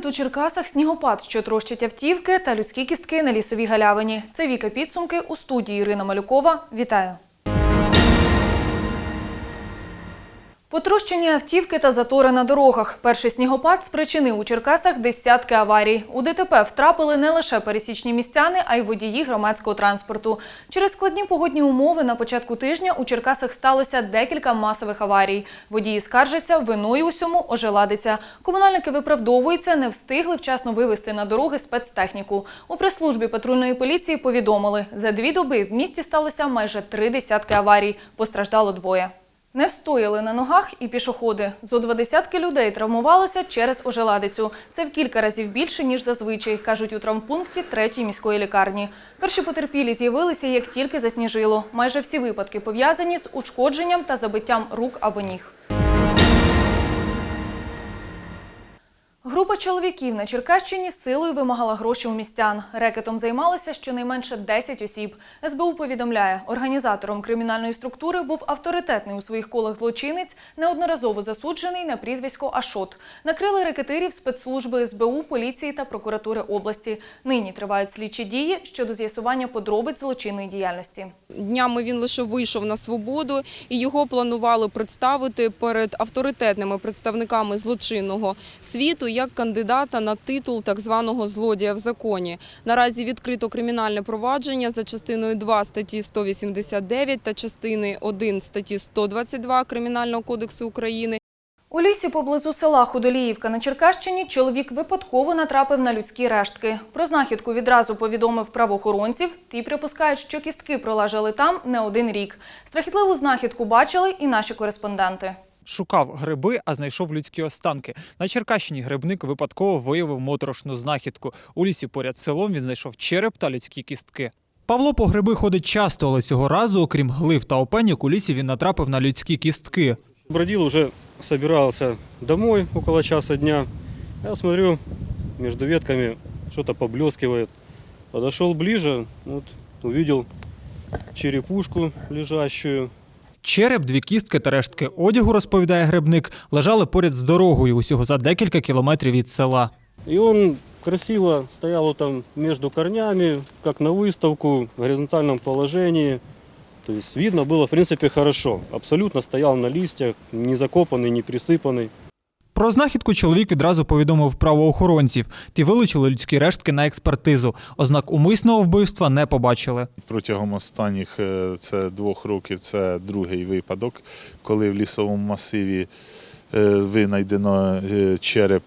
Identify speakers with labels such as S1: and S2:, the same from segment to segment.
S1: Закид у Черкасах, снігопад, що трощить автівки та людські кістки на лісовій галявині. Це Віка Підсумки у студії Ірина Малюкова. Вітаю. Потрощені автівки та затори на дорогах. Перший снігопад спричинив у Черкасах десятки аварій. У ДТП втрапили не лише пересічні містяни, а й водії громадського транспорту. Через складні погодні умови на початку тижня у Черкасах сталося декілька масових аварій. Водії скаржаться, виною усьому ожеладиться. Комунальники виправдовуються, не встигли вчасно вивезти на дороги спецтехніку. У прес-службі патрульної поліції повідомили, за дві доби в місті сталося майже три десятки аварій. Постраждало двоє. Не встояли на ногах і пішоходи. Зо два десятки людей травмувалося через ожеладицю. Це в кілька разів більше, ніж зазвичай, кажуть у травмпункті третьої міської лікарні. Перші потерпілі з'явилися, як тільки засніжило. Майже всі випадки пов'язані з ушкодженням та забиттям рук або ніг. Група чоловіків на Черкащині силою вимагала гроші у містян. Рекетом займалося щонайменше 10 осіб. СБУ повідомляє, організатором кримінальної структури був авторитетний у своїх колах злочинець, неодноразово засуджений на прізвисько Ашот. Накрили рекетирів спецслужби СБУ, поліції та прокуратури області. Нині тривають слідчі дії щодо з'ясування подробиць злочинної діяльності.
S2: Днями він лише вийшов на свободу, і його планували представити перед авторитетними представниками злочинного світу як кандидата на титул так званого злодія в законі. Наразі відкрито кримінальне провадження за частиною 2 статті 189 та частини 1 статті 122 Кримінального кодексу України.
S1: У лісі поблизу села Худоліївка на Черкащині чоловік випадково натрапив на людські рештки. Про знахідку відразу повідомив правоохоронців. Ті припускають, що кістки пролежали там не один рік. Страхітливу знахідку бачили і наші кореспонденти.
S3: Шукав гриби, а знайшов людські останки. На Черкащині грибник випадково виявив моторошну знахідку. У лісі поряд селом він знайшов череп та людські кістки. Павло по гриби ходить часто, але цього разу, окрім глив та опеньок, у лісі він натрапив на людські кістки.
S4: Бродил уже, собирался домой около часа дня. Я смотрю, между ветками что-то поблескивает. Подошел ближе, вот, черепушку лежащую.
S3: Череп, дві кістки та рештки одягу, розповідає грибник, лежали поряд з дорогою усього за декілька кілометрів від села.
S4: И он красиво стоял вот там между корнями, как на выставку, в горизонтальном положении. То есть видно было, в принципе, хорошо. Абсолютно стоял на листьях, не закопанный, не присыпанный.
S3: Про знахідку чоловік відразу повідомив правоохоронців. Ті вилучили людські рештки на експертизу. Ознак умисного вбивства не побачили.
S5: Протягом останніх е, це двох років це другий випадок, коли в лісовому масиві е, винайдено е, череп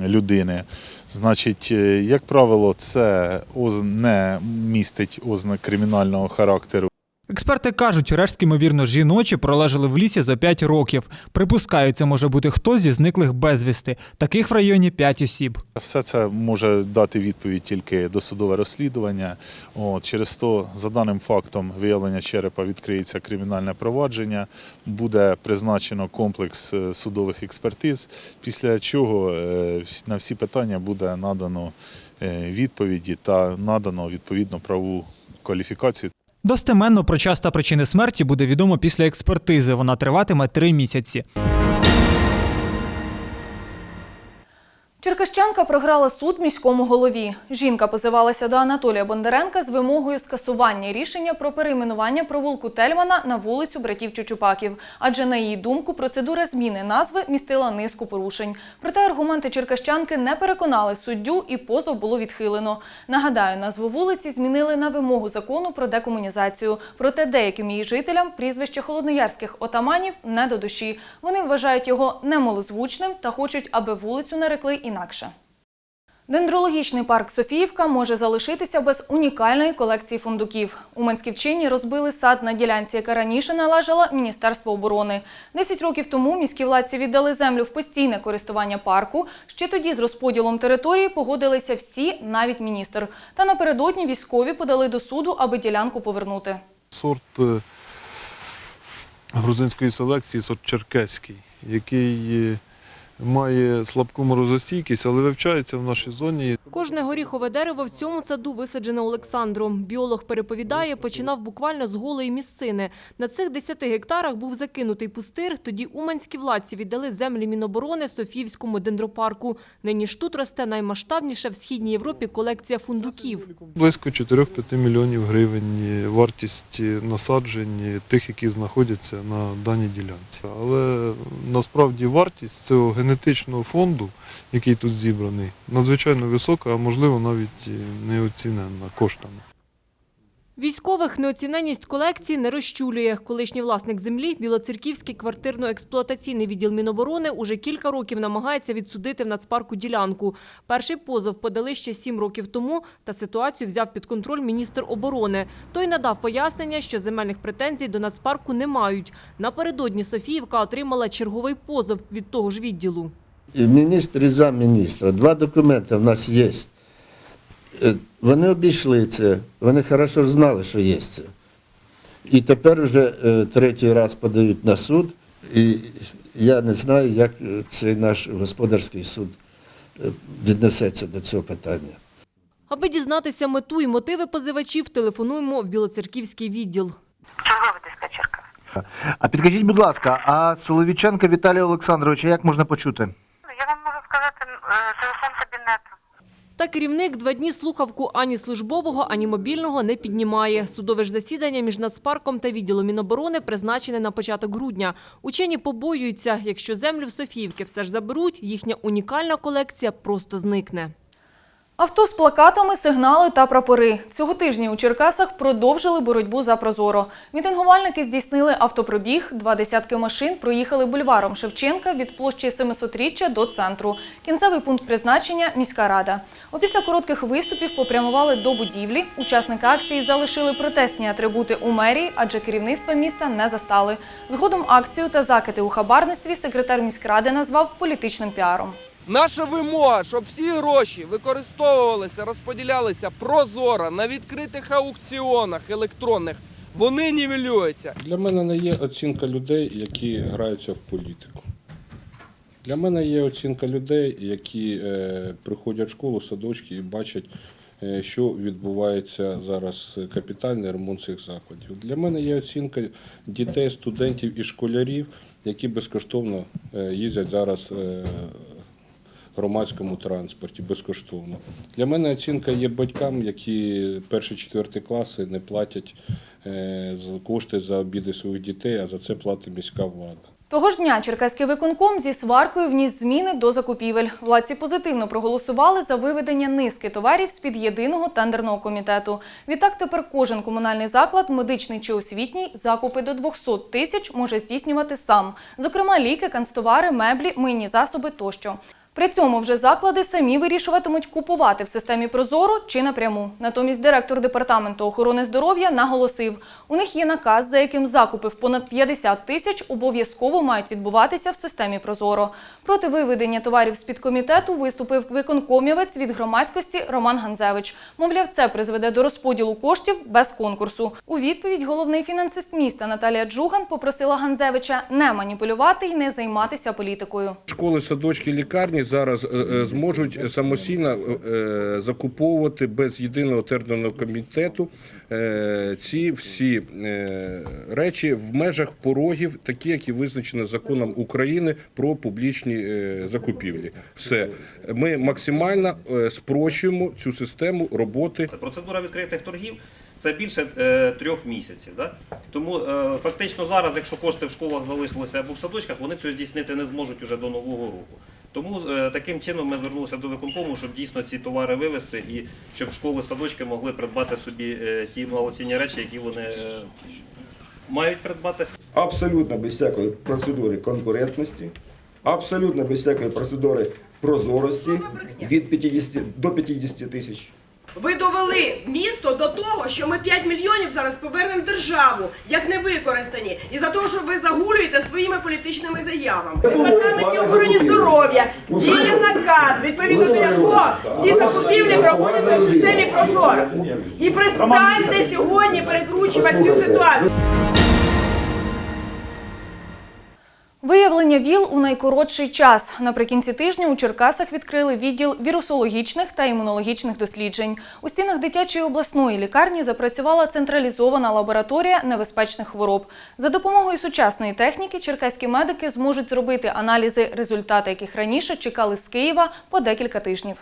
S5: людини. Значить, як правило, це не містить ознак кримінального характеру.
S3: Експерти кажуть, рештки, ймовірно, жіночі пролежали в лісі за 5 років. Припускають, це може бути хтось зі зниклих безвісти. Таких в районі 5 осіб.
S5: Все це може дати відповідь тільки досудове розслідування. От, через то, за даним фактом виявлення черепа відкриється кримінальне провадження, буде призначено комплекс е, судових експертиз, після чого е, на всі питання буде надано е, відповіді та надано відповідно правову кваліфікацію.
S3: Достеменно про час та причини смерті буде відомо після експертизи. Вона триватиме три місяці.
S1: Черкащанка програла суд міському голові. Жінка позивалася до Анатолія Бондаренка з вимогою скасування рішення про перейменування провулку Тельмана на вулицю братів Чучупаків. Адже, на її думку, процедура зміни назви містила низку порушень. Проте аргументи черкащанки не переконали суддю і позов було відхилено. Нагадаю, назву вулиці змінили на вимогу закону про декомунізацію. Проте деяким її жителям прізвище холодноярських отаманів не до душі. Вони вважають його немалозвучним та хочуть, аби вулицю нарекли інакше. Дендрологічний парк Софіївка може залишитися без унікальної колекції фундуків. Уманськівчині розбили сад на ділянці, яка раніше належала Міністерству оборони. Десять років тому міські владці віддали землю в постійне користування парку. Ще тоді з розподілом території погодилися всі, навіть міністр. Та напередодні військові подали до суду, аби ділянку повернути.
S6: сорт е, грузинської селекції, сорт черкеський, який е, має слабку морозостійкість, але вивчається в нашій зоні.
S7: Кожне горіхове дерево в цьому саду висаджене Олександром. Біолог переповідає, починав буквально з голої місцини. На цих 10 гектарах був закинутий пустир. Тоді уманські владці віддали землі Міноборони Софіївському дендропарку. Нині ж тут росте наймасштабніша в Східній Європі колекція фундуків.
S6: Близько 4-5 мільйонів гривень вартість насаджень тих, які знаходяться на даній ділянці. Але насправді вартість цього генетичного фонду, який тут зібраний, надзвичайно висока, а можливо навіть неоцінена неоціненна коштами.
S7: Військових неоціненність колекції не розчулює. Колишній власник землі, Білоцерківський квартирно-експлуатаційний відділ Міноборони, уже кілька років намагається відсудити в нацпарку ділянку. Перший позов подали ще сім років тому, та ситуацію взяв під контроль міністр оборони. Той надав пояснення, що земельних претензій до нацпарку не мають. Напередодні Софіївка отримала черговий позов від того ж відділу.
S8: міністр і замміністра. Два документи в нас є. Вони обійшли це, вони хорошо знали, що є це. І тепер вже е, третій раз подають на суд, і я не знаю, як е, цей наш господарський суд е, віднесеться до цього питання.
S7: Аби дізнатися мету і мотиви позивачів, телефонуємо в Білоцерківський відділ.
S9: Чергова диспетчерка.
S10: А підкажіть, будь ласка, а Соловіченка Віталія Олександровича як можна почути?
S7: Та керівник два дні слухавку ані службового, ані мобільного не піднімає. Судове ж засідання між Нацпарком та відділом Міноборони призначене на початок грудня. Учені побоюються, якщо землю в Софіївки все ж заберуть, їхня унікальна колекція просто зникне.
S1: Авто з плакатами, сигнали та прапори. Цього тижня у Черкасах продовжили боротьбу за прозоро. Мітингувальники здійснили автопробіг, два десятки машин проїхали бульваром Шевченка від площі 700-річчя до центру. Кінцевий пункт призначення – міська рада. Опісля коротких виступів попрямували до будівлі. Учасники акції залишили протестні атрибути у мерії, адже керівництва міста не застали. Згодом акцію та закити у хабарництві секретар міськради назвав політичним піаром.
S11: Наша вимога, щоб всі гроші використовувалися, розподілялися прозоро на відкритих аукціонах електронних. Вони нівелюються.
S12: Для мене не є оцінка людей, які граються в політику. Для мене є оцінка людей, які е, приходять в школу, садочки і бачать, е, що відбувається зараз капітальний ремонт цих закладів. Для мене є оцінка дітей, студентів і школярів, які безкоштовно е, їздять зараз громадському транспорті безкоштовно. Для мене оцінка є батькам, які перші четверті класи не платять е, з- кошти за обіди своїх дітей, а за це платить міська влада.
S1: Того ж дня Черкаський виконком зі сваркою вніс зміни до закупівель. Владці позитивно проголосували за виведення низки товарів з-під єдиного тендерного комітету. Відтак тепер кожен комунальний заклад, медичний чи освітній, закупи до 200 тисяч може здійснювати сам. Зокрема, ліки, канцтовари, меблі, мийні засоби тощо. При цьому вже заклади самі вирішуватимуть купувати в системі Прозоро чи напряму. Натомість директор департаменту охорони здоров'я наголосив, у них є наказ, за яким закупи в понад 50 тисяч обов'язково мають відбуватися в системі Прозоро. Проти виведення товарів з-під комітету виступив виконкомівець від громадськості Роман Ганзевич. Мовляв, це призведе до розподілу коштів без конкурсу. У відповідь головний фінансист міста Наталія Джуган попросила Ганзевича не маніпулювати і не займатися політикою.
S12: Школи, садочки, лікарні зараз е, е, зможуть самостійно е, закуповувати без єдиного тендерного комітету ці всі речі в межах порогів, такі, які визначені законом України про публічні закупівлі. Все ми максимально спрощуємо цю систему роботи
S13: Процедура відкритих торгів це більше трьох місяців. Тому фактично зараз, якщо кошти в школах залишилися або в садочках, вони цього здійснити не зможуть уже до нового року. Тому е, таким чином ми звернулися до виконкому, щоб дійсно ці товари вивезти і щоб школи, садочки могли придбати собі е, ті малоцінні речі, які вони е, мають придбати.
S14: абсолютно без всякої процедури конкурентності, абсолютно без всякої процедури прозорості від 50 до 50 тисяч.
S9: Ви довели місто до того, що ми 5 мільйонів зараз повернемо державу, як не використані, і за те, що ви загулюєте своїми політичними заявами. Департаменті охорони здоров'я діє наказ, відповідно до якого всі закупівлі проводяться в системі Прозоро. І перестаньте сьогодні перекручувати цю ситуацію.
S1: Виявлення ВІЛ у найкоротший час. Наприкінці тижня у Черкасах відкрили відділ вірусологічних та імунологічних досліджень. У стінах дитячої обласної лікарні запрацювала централізована лабораторія небезпечних хвороб. За допомогою сучасної техніки черкаські медики зможуть зробити аналізи, результати яких раніше чекали з Києва по декілька тижнів.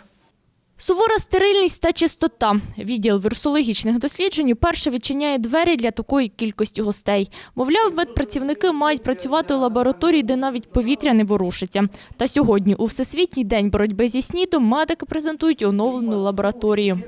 S15: Сувора стерильність та чистота. Відділ вірусологічних досліджень уперше відчиняє двері для такої кількості гостей. Мовляв, медпрацівники мають працювати у лабораторії, де навіть повітря не ворушиться. Та сьогодні, у Всесвітній день боротьби зі СНІДом, медики презентують оновлену лабораторію.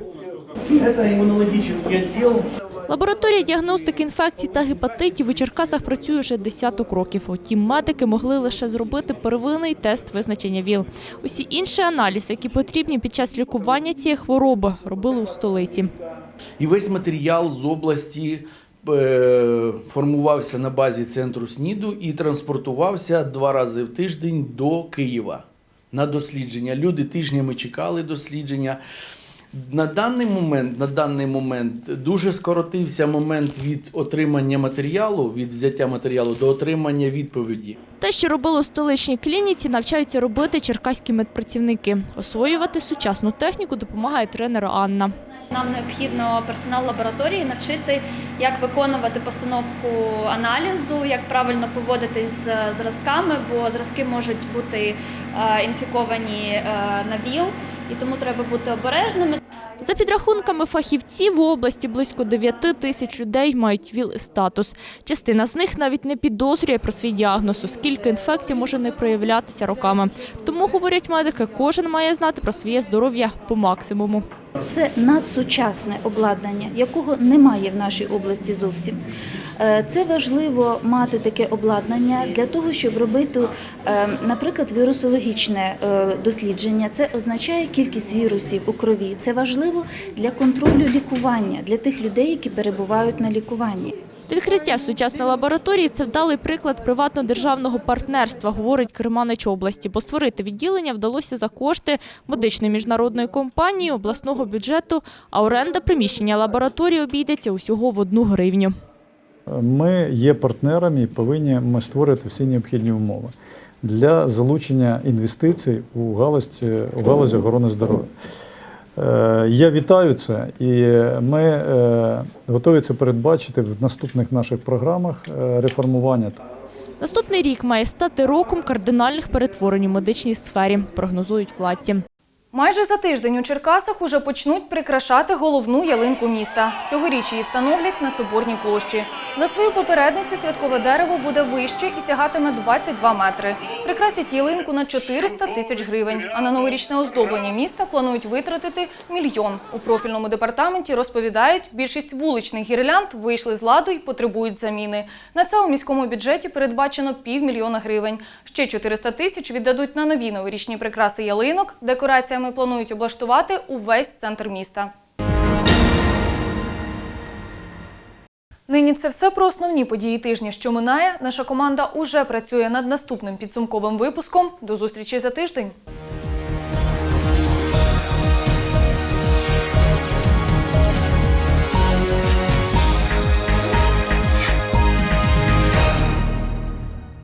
S16: Це імунологічний отдел.
S15: Лабораторія діагностики інфекцій та гепатитів у Черкасах працює вже десяток років. Утім, медики могли лише зробити первинний тест визначення ВІЛ. Усі інші аналізи, які потрібні під час лікування цієї хвороби, робили у столиці.
S17: І весь матеріал з області е, формувався на базі центру СНІДу і транспортувався два рази в тиждень до Києва на дослідження. Люди тижнями чекали дослідження. На даний момент, на даний момент дуже скоротився момент від отримання матеріалу, від взяття матеріалу до отримання відповіді.
S15: Те, що робили у столичній клініці, навчаються робити черкаські медпрацівники. Освоювати сучасну техніку допомагає тренер Анна.
S18: Нам необхідно персонал лабораторії навчити, як виконувати постановку аналізу, як правильно поводитись з зразками, бо зразки можуть бути е, інфіковані е, на ВІЛ, і тому треба бути обережними.
S15: За підрахунками фахівців, у області близько 9 тисяч людей мають ВІЛ-статус. Частина з них навіть не підозрює про свій діагноз, оскільки інфекція може не проявлятися роками. Тому, говорять медики, кожен має знати про своє здоров'я по максимуму.
S19: Це надсучасне обладнання, якого немає в нашій області зовсім. Е, Це важливо мати таке обладнання для того, щоб робити, е, наприклад, вірусологічне е, дослідження. Це означає кількість вірусів у крові. Це важливо для контролю лікування для тих людей, які перебувають на лікуванні.
S15: Відкриття сучасної лабораторії це вдалий приклад приватно-державного партнерства, говорить керманич області, бо створити відділення вдалося за кошти медичної міжнародної компанії, обласного бюджету, а оренда приміщення лабораторії обійдеться усього в одну гривню.
S20: Ми є партнерами і повинні ми створити всі необхідні умови для залучення інвестицій у галузь, у галузі охорони здоров'я. Е, Я вітаю це, і ми е, готові це передбачити в наступних наших програмах е, реформування.
S15: Наступний рік має стати роком кардинальних перетворень у медичній сфері, прогнозують владці.
S1: Майже за тиждень у Черкасах уже почнуть прикрашати головну ялинку міста. Цьогоріч її встановлять на Соборній площі. За свою попередницю святкове дерево буде вище і сягатиме 22 метри. Прикрасять ялинку на 400 тисяч гривень. А на новорічне оздоблення міста планують витратити мільйон. У профільному департаменті розповідають, більшість вуличних гірлянд вийшли з ладу і потребують заміни. На це у міському бюджеті передбачено півмільйона гривень. Ще 400 тисяч віддадуть на нові новорічні прикраси ялинок. Декораціями планують облаштувати увесь центр міста. Нині це все про основні події тижня, що минає. Наша команда уже працює над наступним підсумковим випуском. До зустрічі за тиждень.